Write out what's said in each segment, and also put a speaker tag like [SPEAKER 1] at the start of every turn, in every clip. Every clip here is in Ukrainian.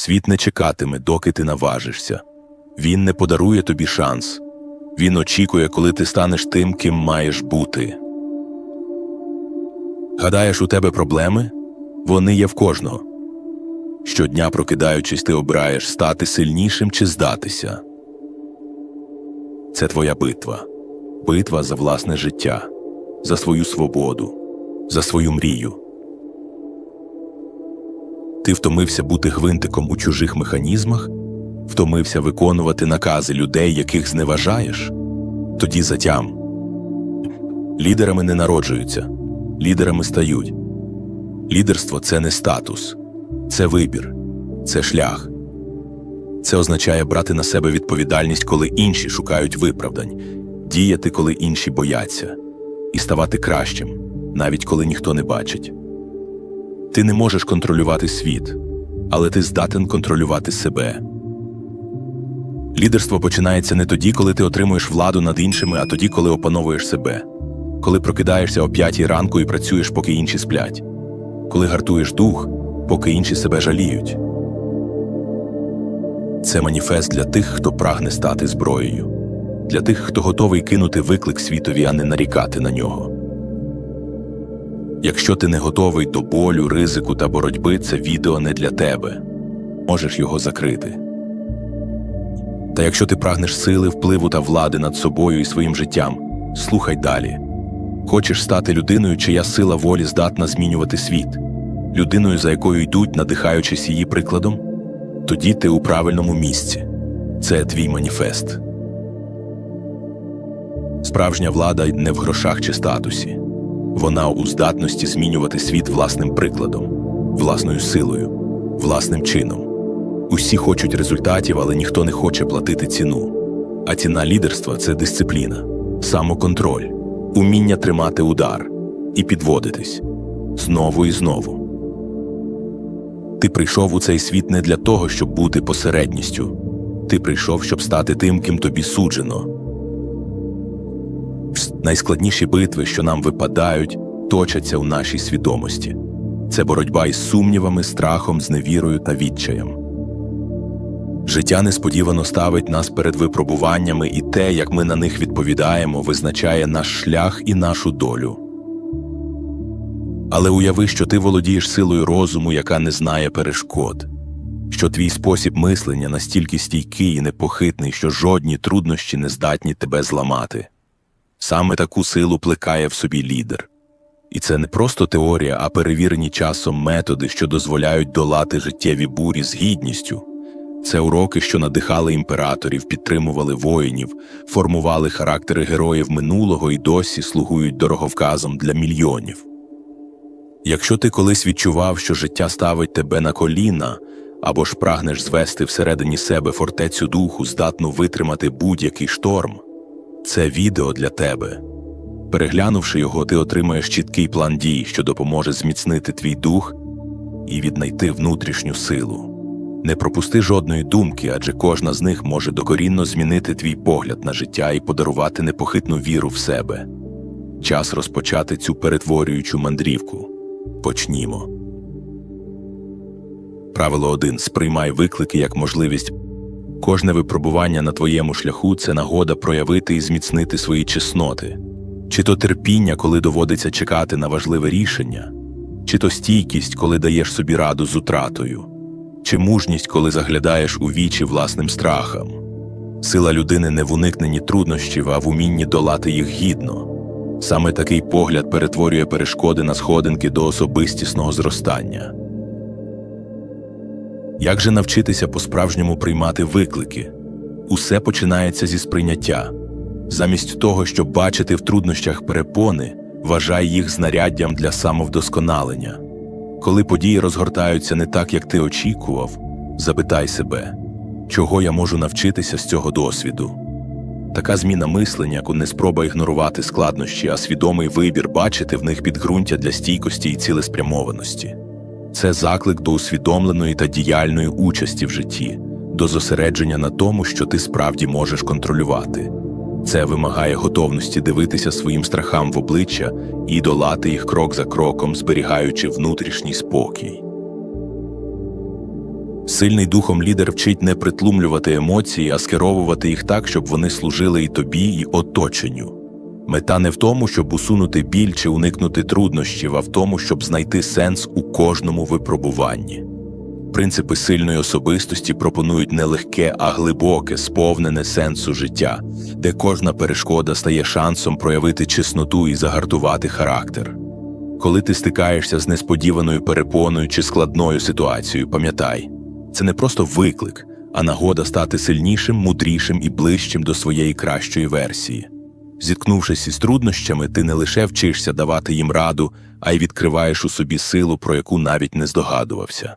[SPEAKER 1] Світ не чекатиме, доки ти наважишся. Він не подарує тобі шанс. Він очікує, коли ти станеш тим, ким маєш бути. Гадаєш, у тебе проблеми? Вони є в кожного. Щодня, прокидаючись, ти обираєш стати сильнішим чи здатися. Це твоя битва. Битва за власне життя, за свою свободу, за свою мрію. Ти втомився бути гвинтиком у чужих механізмах, втомився виконувати накази людей, яких зневажаєш? Тоді затям. Лідерами не народжуються, лідерами стають. Лідерство це не статус, це вибір, це шлях. Це означає брати на себе відповідальність, коли інші шукають виправдань, діяти, коли інші бояться, і ставати кращим, навіть коли ніхто не бачить. Ти не можеш контролювати світ, але ти здатен контролювати себе. Лідерство починається не тоді, коли ти отримуєш владу над іншими, а тоді, коли опановуєш себе, коли прокидаєшся о п'ятій ранку і працюєш, поки інші сплять, коли гартуєш дух, поки інші себе жаліють. Це маніфест для тих, хто прагне стати зброєю, для тих, хто готовий кинути виклик світові, а не нарікати на нього. Якщо ти не готовий до болю, ризику та боротьби, це відео не для тебе. Можеш його закрити. Та якщо ти прагнеш сили, впливу та влади над собою і своїм життям, слухай далі. Хочеш стати людиною, чия сила волі здатна змінювати світ, людиною, за якою йдуть, надихаючись її прикладом? Тоді ти у правильному місці. Це твій маніфест. Справжня влада не в грошах чи статусі. Вона у здатності змінювати світ власним прикладом, власною силою, власним чином. Усі хочуть результатів, але ніхто не хоче платити ціну. А ціна лідерства це дисципліна, самоконтроль, уміння тримати удар і підводитись знову і знову. Ти прийшов у цей світ не для того, щоб бути посередністю. Ти прийшов, щоб стати тим, ким тобі суджено. Найскладніші битви, що нам випадають, точаться у нашій свідомості. Це боротьба із сумнівами, страхом, зневірою та відчаєм. Життя несподівано ставить нас перед випробуваннями, і те, як ми на них відповідаємо, визначає наш шлях і нашу долю. Але уяви, що ти володієш силою розуму, яка не знає перешкод, що твій спосіб мислення настільки стійкий і непохитний, що жодні труднощі не здатні тебе зламати. Саме таку силу плекає в собі лідер. І це не просто теорія, а перевірені часом методи, що дозволяють долати життєві бурі з гідністю. Це уроки, що надихали імператорів, підтримували воїнів, формували характери героїв минулого і досі слугують дороговказом для мільйонів. Якщо ти колись відчував, що життя ставить тебе на коліна, або ж прагнеш звести всередині себе фортецю духу, здатну витримати будь-який шторм, це відео для тебе. Переглянувши його, ти отримаєш чіткий план дій, що допоможе зміцнити твій дух і віднайти внутрішню силу. Не пропусти жодної думки, адже кожна з них може докорінно змінити твій погляд на життя і подарувати непохитну віру в себе. Час розпочати цю перетворюючу мандрівку. Почнімо. Правило 1. Сприймай виклики як можливість. Кожне випробування на твоєму шляху це нагода проявити і зміцнити свої чесноти, чи то терпіння, коли доводиться чекати на важливе рішення, чи то стійкість, коли даєш собі раду з утратою, чи мужність, коли заглядаєш у вічі власним страхам. Сила людини не в уникненні труднощів, а в умінні долати їх гідно. Саме такий погляд перетворює перешкоди на сходинки до особистісного зростання. Як же навчитися по-справжньому приймати виклики? Усе починається зі сприйняття. Замість того, щоб бачити в труднощах перепони, вважай їх знаряддям для самовдосконалення. Коли події розгортаються не так, як ти очікував, запитай себе, чого я можу навчитися з цього досвіду. Така зміна мислення, не спроба ігнорувати складнощі, а свідомий вибір бачити в них підґрунтя для стійкості і цілеспрямованості. Це заклик до усвідомленої та діяльної участі в житті, до зосередження на тому, що ти справді можеш контролювати. Це вимагає готовності дивитися своїм страхам в обличчя і долати їх крок за кроком, зберігаючи внутрішній спокій. Сильний духом лідер вчить не притлумлювати емоції, а скеровувати їх так, щоб вони служили і тобі, і оточенню. Мета не в тому, щоб усунути біль чи уникнути труднощів, а в тому, щоб знайти сенс у кожному випробуванні. Принципи сильної особистості пропонують не легке, а глибоке, сповнене сенсу життя, де кожна перешкода стає шансом проявити чесноту і загартувати характер. Коли ти стикаєшся з несподіваною перепоною чи складною ситуацією, пам'ятай, це не просто виклик, а нагода стати сильнішим, мудрішим і ближчим до своєї кращої версії. Зіткнувшись із труднощами, ти не лише вчишся давати їм раду, а й відкриваєш у собі силу, про яку навіть не здогадувався.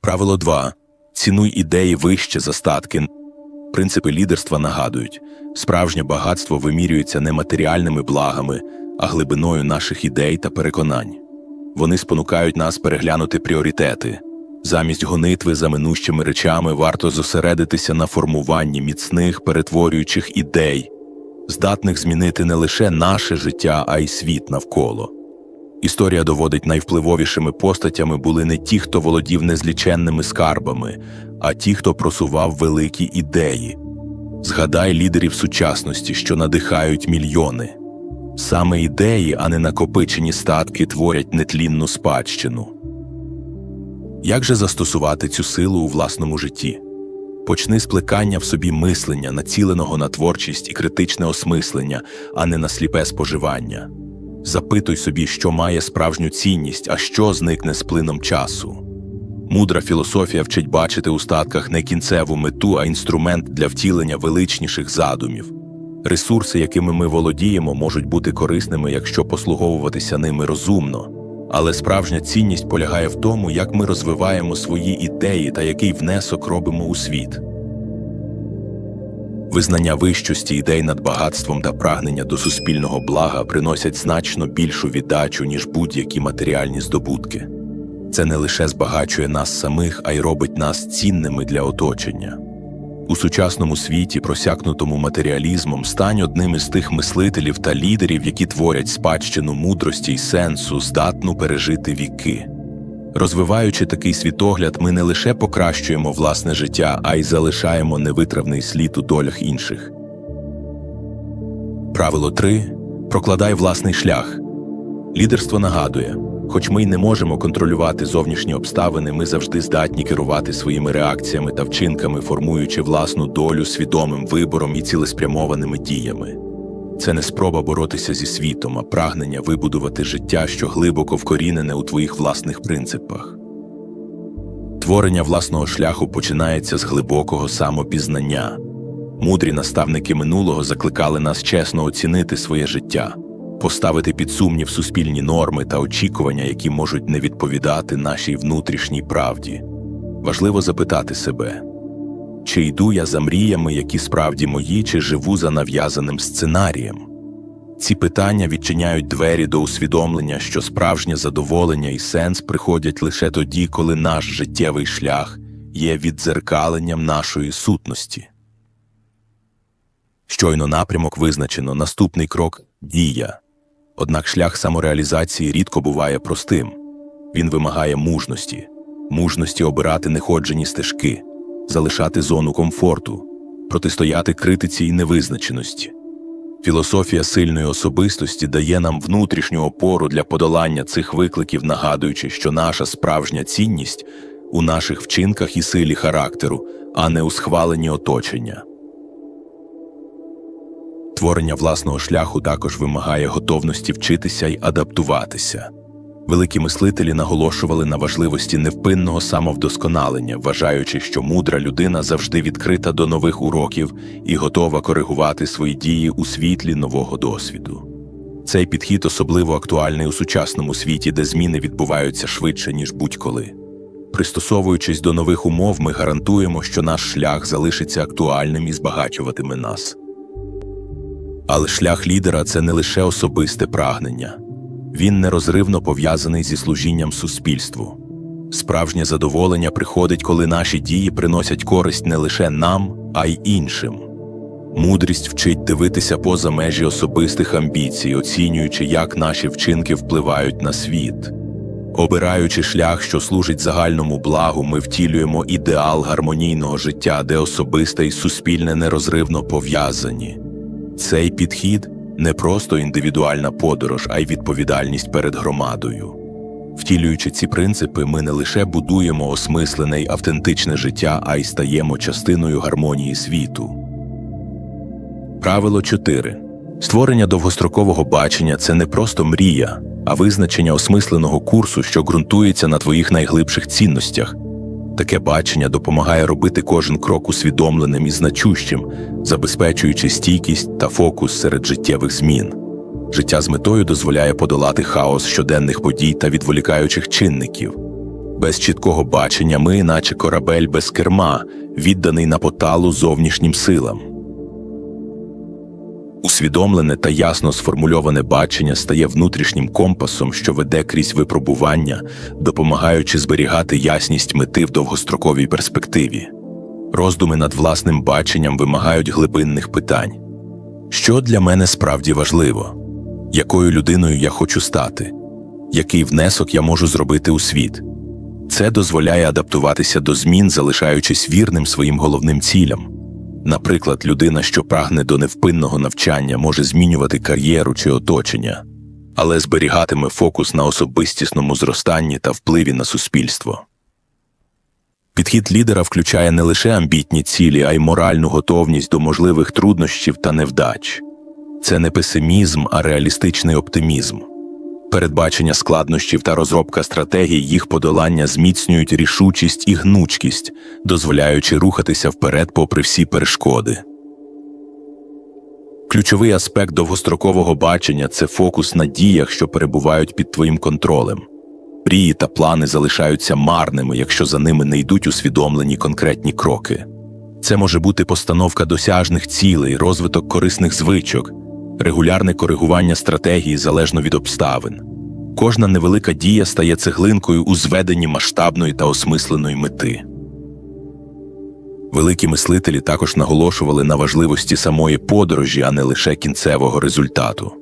[SPEAKER 1] Правило 2. Цінуй ідеї вище за статки. Принципи лідерства нагадують, справжнє багатство вимірюється не матеріальними благами, а глибиною наших ідей та переконань. Вони спонукають нас переглянути пріоритети. Замість гонитви за минущими речами варто зосередитися на формуванні міцних, перетворюючих ідей, здатних змінити не лише наше життя, а й світ навколо. Історія доводить найвпливовішими постатями були не ті, хто володів незліченними скарбами, а ті, хто просував великі ідеї. Згадай лідерів сучасності, що надихають мільйони. Саме ідеї, а не накопичені статки, творять нетлінну спадщину. Як же застосувати цю силу у власному житті? Почни з в собі мислення, націленого на творчість і критичне осмислення, а не на сліпе споживання. Запитуй собі, що має справжню цінність, а що зникне з плином часу. Мудра філософія вчить бачити у статках не кінцеву мету, а інструмент для втілення величніших задумів. Ресурси, якими ми володіємо, можуть бути корисними, якщо послуговуватися ними розумно. Але справжня цінність полягає в тому, як ми розвиваємо свої ідеї та який внесок робимо у світ. Визнання вищості ідей над багатством та прагнення до суспільного блага приносять значно більшу віддачу, ніж будь-які матеріальні здобутки. Це не лише збагачує нас самих, а й робить нас цінними для оточення. У сучасному світі, просякнутому матеріалізмом, стань одним із тих мислителів та лідерів, які творять спадщину мудрості й сенсу, здатну пережити віки. Розвиваючи такий світогляд, ми не лише покращуємо власне життя, а й залишаємо невитравний слід у долях інших. Правило 3. Прокладай власний шлях. Лідерство нагадує, хоч ми й не можемо контролювати зовнішні обставини, ми завжди здатні керувати своїми реакціями та вчинками, формуючи власну долю свідомим вибором і цілеспрямованими діями. Це не спроба боротися зі світом, а прагнення вибудувати життя, що глибоко вкорінене у твоїх власних принципах. Творення власного шляху починається з глибокого самопізнання. Мудрі наставники минулого закликали нас чесно оцінити своє життя, поставити під сумнів суспільні норми та очікування, які можуть не відповідати нашій внутрішній правді. Важливо запитати себе, чи йду я за мріями, які справді мої, чи живу за нав'язаним сценарієм? Ці питання відчиняють двері до усвідомлення, що справжнє задоволення і сенс приходять лише тоді, коли наш життєвий шлях є віддзеркаленням нашої сутності. Щойно напрямок визначено, наступний крок дія. Однак шлях самореалізації рідко буває простим. Він вимагає мужності, мужності обирати неходжені стежки, залишати зону комфорту, протистояти критиці і невизначеності. Філософія сильної особистості дає нам внутрішню опору для подолання цих викликів, нагадуючи, що наша справжня цінність у наших вчинках і силі характеру, а не у схваленні оточення. Творення власного шляху також вимагає готовності вчитися й адаптуватися. Великі мислителі наголошували на важливості невпинного самовдосконалення, вважаючи, що мудра людина завжди відкрита до нових уроків і готова коригувати свої дії у світлі нового досвіду. Цей підхід особливо актуальний у сучасному світі, де зміни відбуваються швидше, ніж будь-коли. Пристосовуючись до нових умов, ми гарантуємо, що наш шлях залишиться актуальним і збагачуватиме нас. Але шлях лідера це не лише особисте прагнення. Він нерозривно пов'язаний зі служінням суспільству. Справжнє задоволення приходить, коли наші дії приносять користь не лише нам, а й іншим. Мудрість вчить дивитися поза межі особистих амбіцій, оцінюючи, як наші вчинки впливають на світ. Обираючи шлях, що служить загальному благу, ми втілюємо ідеал гармонійного життя, де особисте і суспільне нерозривно пов'язані. Цей підхід не просто індивідуальна подорож, а й відповідальність перед громадою. Втілюючи ці принципи, ми не лише будуємо осмислене й автентичне життя, а й стаємо частиною гармонії світу. Правило 4. Створення довгострокового бачення це не просто мрія, а визначення осмисленого курсу, що ґрунтується на твоїх найглибших цінностях. Таке бачення допомагає робити кожен крок усвідомленим і значущим, забезпечуючи стійкість та фокус серед життєвих змін. Життя з метою дозволяє подолати хаос щоденних подій та відволікаючих чинників. Без чіткого бачення ми, наче корабель без керма, відданий на поталу зовнішнім силам. Усвідомлене та ясно сформульоване бачення стає внутрішнім компасом, що веде крізь випробування, допомагаючи зберігати ясність мети в довгостроковій перспективі. Роздуми над власним баченням вимагають глибинних питань. Що для мене справді важливо? Якою людиною я хочу стати? Який внесок я можу зробити у світ? Це дозволяє адаптуватися до змін, залишаючись вірним своїм головним цілям. Наприклад, людина, що прагне до невпинного навчання, може змінювати кар'єру чи оточення, але зберігатиме фокус на особистісному зростанні та впливі на суспільство. Підхід лідера включає не лише амбітні цілі, а й моральну готовність до можливих труднощів та невдач. Це не песимізм, а реалістичний оптимізм. Передбачення складнощів та розробка стратегій їх подолання зміцнюють рішучість і гнучкість, дозволяючи рухатися вперед попри всі перешкоди. Ключовий аспект довгострокового бачення це фокус на діях, що перебувають під твоїм контролем. Мрії та плани залишаються марними, якщо за ними не йдуть усвідомлені конкретні кроки. Це може бути постановка досяжних цілей, розвиток корисних звичок, регулярне коригування стратегії залежно від обставин. Кожна невелика дія стає цеглинкою у зведенні масштабної та осмисленої мети. Великі мислителі також наголошували на важливості самої подорожі, а не лише кінцевого результату.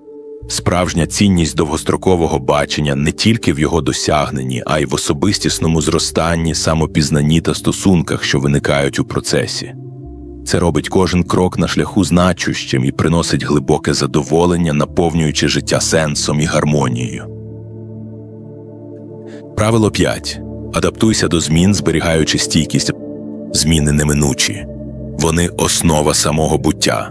[SPEAKER 1] Справжня цінність довгострокового бачення не тільки в його досягненні, а й в особистісному зростанні, самопізнанні та стосунках, що виникають у процесі. Це робить кожен крок на шляху значущим і приносить глибоке задоволення, наповнюючи життя сенсом і гармонією. Правило 5. Адаптуйся до змін, зберігаючи стійкість. Зміни неминучі. Вони основа самого буття.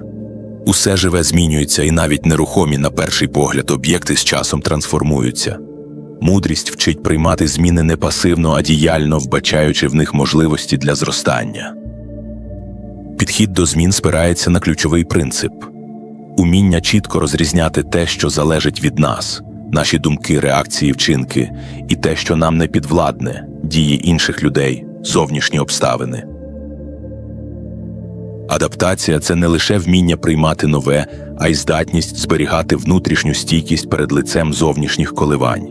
[SPEAKER 1] Усе живе змінюється, і навіть нерухомі на перший погляд об'єкти з часом трансформуються. Мудрість вчить приймати зміни не пасивно, а діяльно вбачаючи в них можливості для зростання. Підхід до змін спирається на ключовий принцип уміння чітко розрізняти те, що залежить від нас, наші думки, реакції, вчинки, і те, що нам не підвладне, дії інших людей, зовнішні обставини. Адаптація це не лише вміння приймати нове, а й здатність зберігати внутрішню стійкість перед лицем зовнішніх коливань.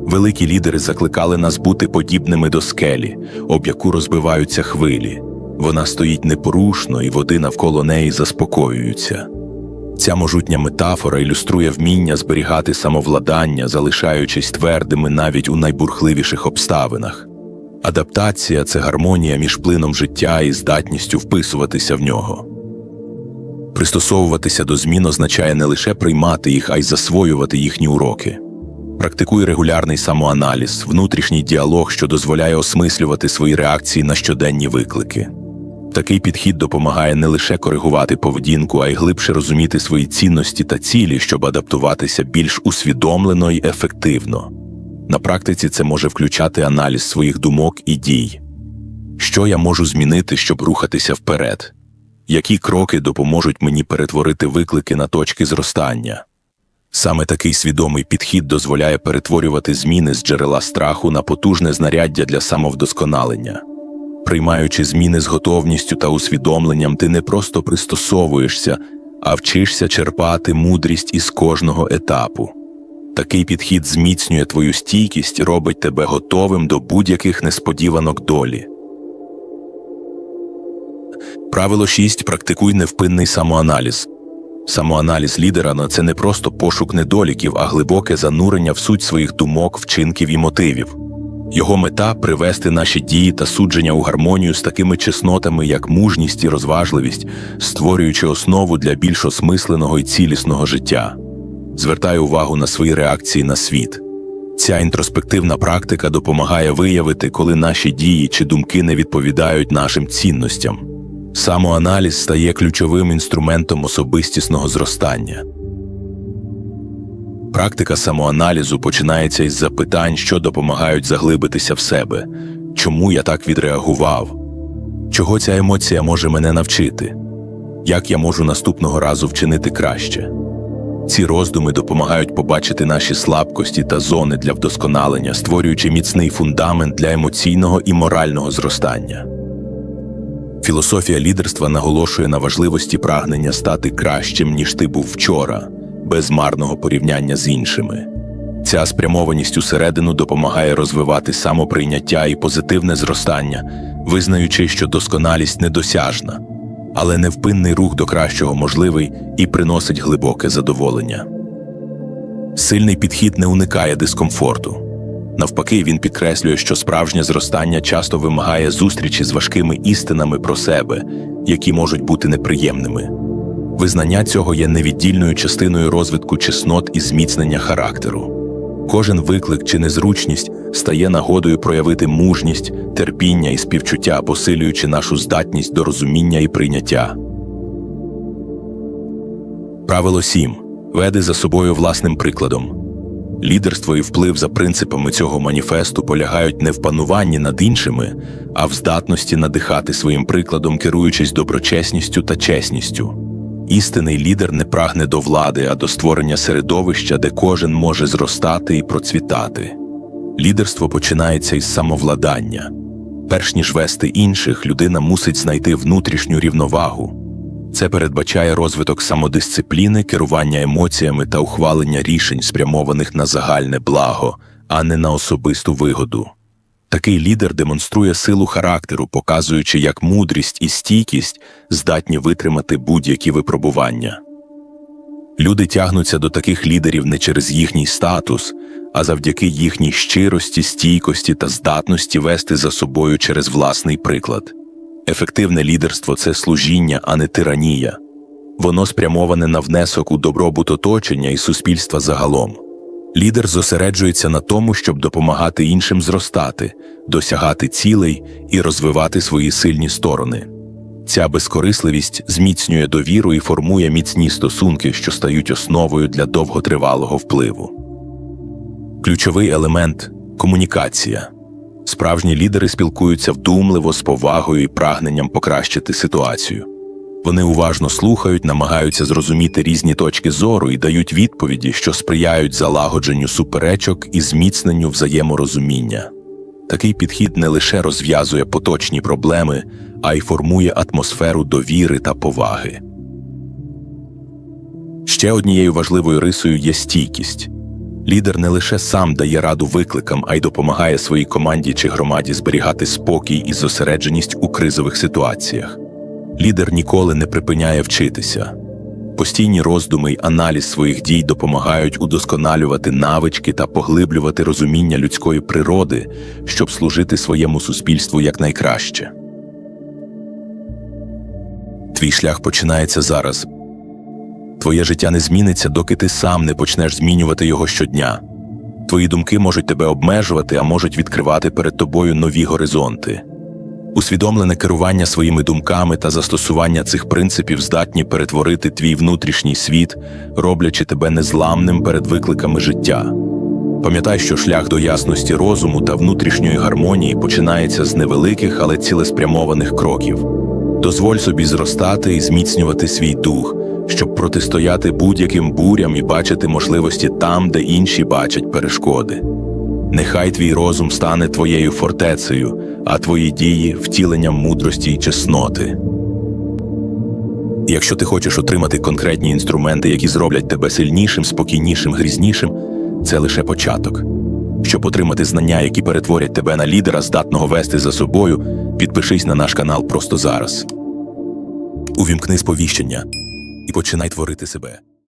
[SPEAKER 1] Великі лідери закликали нас бути подібними до скелі, об яку розбиваються хвилі. Вона стоїть непорушно, і води навколо неї заспокоюються. Ця можутня метафора ілюструє вміння зберігати самовладання, залишаючись твердими навіть у найбурхливіших обставинах. Адаптація це гармонія між плином життя і здатністю вписуватися в нього. Пристосовуватися до змін означає не лише приймати їх, а й засвоювати їхні уроки. Практикуй регулярний самоаналіз, внутрішній діалог, що дозволяє осмислювати свої реакції на щоденні виклики. Такий підхід допомагає не лише коригувати поведінку, а й глибше розуміти свої цінності та цілі, щоб адаптуватися більш усвідомлено й ефективно. На практиці це може включати аналіз своїх думок і дій. Що я можу змінити, щоб рухатися вперед? Які кроки допоможуть мені перетворити виклики на точки зростання? Саме такий свідомий підхід дозволяє перетворювати зміни з джерела страху на потужне знаряддя для самовдосконалення. Приймаючи зміни з готовністю та усвідомленням, ти не просто пристосовуєшся, а вчишся черпати мудрість із кожного етапу. Такий підхід зміцнює твою стійкість, робить тебе готовим до будь-яких несподіванок долі. Правило 6. Практикуй невпинний самоаналіз. Самоаналіз лідера на це не просто пошук недоліків, а глибоке занурення в суть своїх думок, вчинків і мотивів. Його мета привести наші дії та судження у гармонію з такими чеснотами, як мужність і розважливість, створюючи основу для більш осмисленого і цілісного життя. Звертаю увагу на свої реакції на світ. Ця інтроспективна практика допомагає виявити, коли наші дії чи думки не відповідають нашим цінностям. Самоаналіз стає ключовим інструментом особистісного зростання. Практика самоаналізу починається із запитань, що допомагають заглибитися в себе, чому я так відреагував, чого ця емоція може мене навчити, як я можу наступного разу вчинити краще. Ці роздуми допомагають побачити наші слабкості та зони для вдосконалення, створюючи міцний фундамент для емоційного і морального зростання. Філософія лідерства наголошує на важливості прагнення стати кращим, ніж ти був вчора, без марного порівняння з іншими. Ця спрямованість усередину допомагає розвивати самоприйняття і позитивне зростання, визнаючи, що досконалість недосяжна, але невпинний рух до кращого можливий і приносить глибоке задоволення. Сильний підхід не уникає дискомфорту. Навпаки, він підкреслює, що справжнє зростання часто вимагає зустрічі з важкими істинами про себе, які можуть бути неприємними. Визнання цього є невіддільною частиною розвитку чеснот і зміцнення характеру. Кожен виклик чи незручність стає нагодою проявити мужність, терпіння і співчуття, посилюючи нашу здатність до розуміння і прийняття. Правило 7. Веди за собою власним прикладом. Лідерство і вплив за принципами цього маніфесту полягають не в пануванні над іншими, а в здатності надихати своїм прикладом, керуючись доброчесністю та чесністю. Істинний лідер не прагне до влади, а до створення середовища, де кожен може зростати і процвітати. Лідерство починається із самовладання. Перш ніж вести інших, людина мусить знайти внутрішню рівновагу. Це передбачає розвиток самодисципліни, керування емоціями та ухвалення рішень, спрямованих на загальне благо, а не на особисту вигоду. Такий лідер демонструє силу характеру, показуючи, як мудрість і стійкість здатні витримати будь-які випробування. Люди тягнуться до таких лідерів не через їхній статус, а завдяки їхній щирості, стійкості та здатності вести за собою через власний приклад. Ефективне лідерство це служіння, а не тиранія. Воно спрямоване на внесок у добробут оточення і суспільства загалом. Лідер зосереджується на тому, щоб допомагати іншим зростати, досягати цілей і розвивати свої сильні сторони. Ця безкорисливість зміцнює довіру і формує міцні стосунки, що стають основою для довготривалого впливу. Ключовий елемент комунікація. Справжні лідери спілкуються вдумливо з повагою і прагненням покращити ситуацію. Вони уважно слухають, намагаються зрозуміти різні точки зору і дають відповіді, що сприяють залагодженню суперечок і зміцненню взаєморозуміння. Такий підхід не лише розв'язує поточні проблеми, а й формує атмосферу довіри та поваги. Ще однією важливою рисою є стійкість. Лідер не лише сам дає раду викликам, а й допомагає своїй команді чи громаді зберігати спокій і зосередженість у кризових ситуаціях. Лідер ніколи не припиняє вчитися. Постійні роздуми й аналіз своїх дій допомагають удосконалювати навички та поглиблювати розуміння людської природи, щоб служити своєму суспільству якнайкраще. Твій шлях починається зараз. Твоє життя не зміниться, доки ти сам не почнеш змінювати його щодня. Твої думки можуть тебе обмежувати, а можуть відкривати перед тобою нові горизонти. Усвідомлене керування своїми думками та застосування цих принципів здатні перетворити твій внутрішній світ, роблячи тебе незламним перед викликами життя. Пам'ятай, що шлях до ясності розуму та внутрішньої гармонії починається з невеликих, але цілеспрямованих кроків. Дозволь собі зростати і зміцнювати свій дух, щоб протистояти будь-яким бурям і бачити можливості там, де інші бачать перешкоди. Нехай твій розум стане твоєю фортецею, а твої дії втіленням мудрості й чесноти. Якщо ти хочеш отримати конкретні інструменти, які зроблять тебе сильнішим, спокійнішим, грізнішим, це лише початок. Щоб отримати знання, які перетворять тебе на лідера, здатного вести за собою, підпишись на наш канал просто зараз. Увімкни сповіщення і починай творити себе.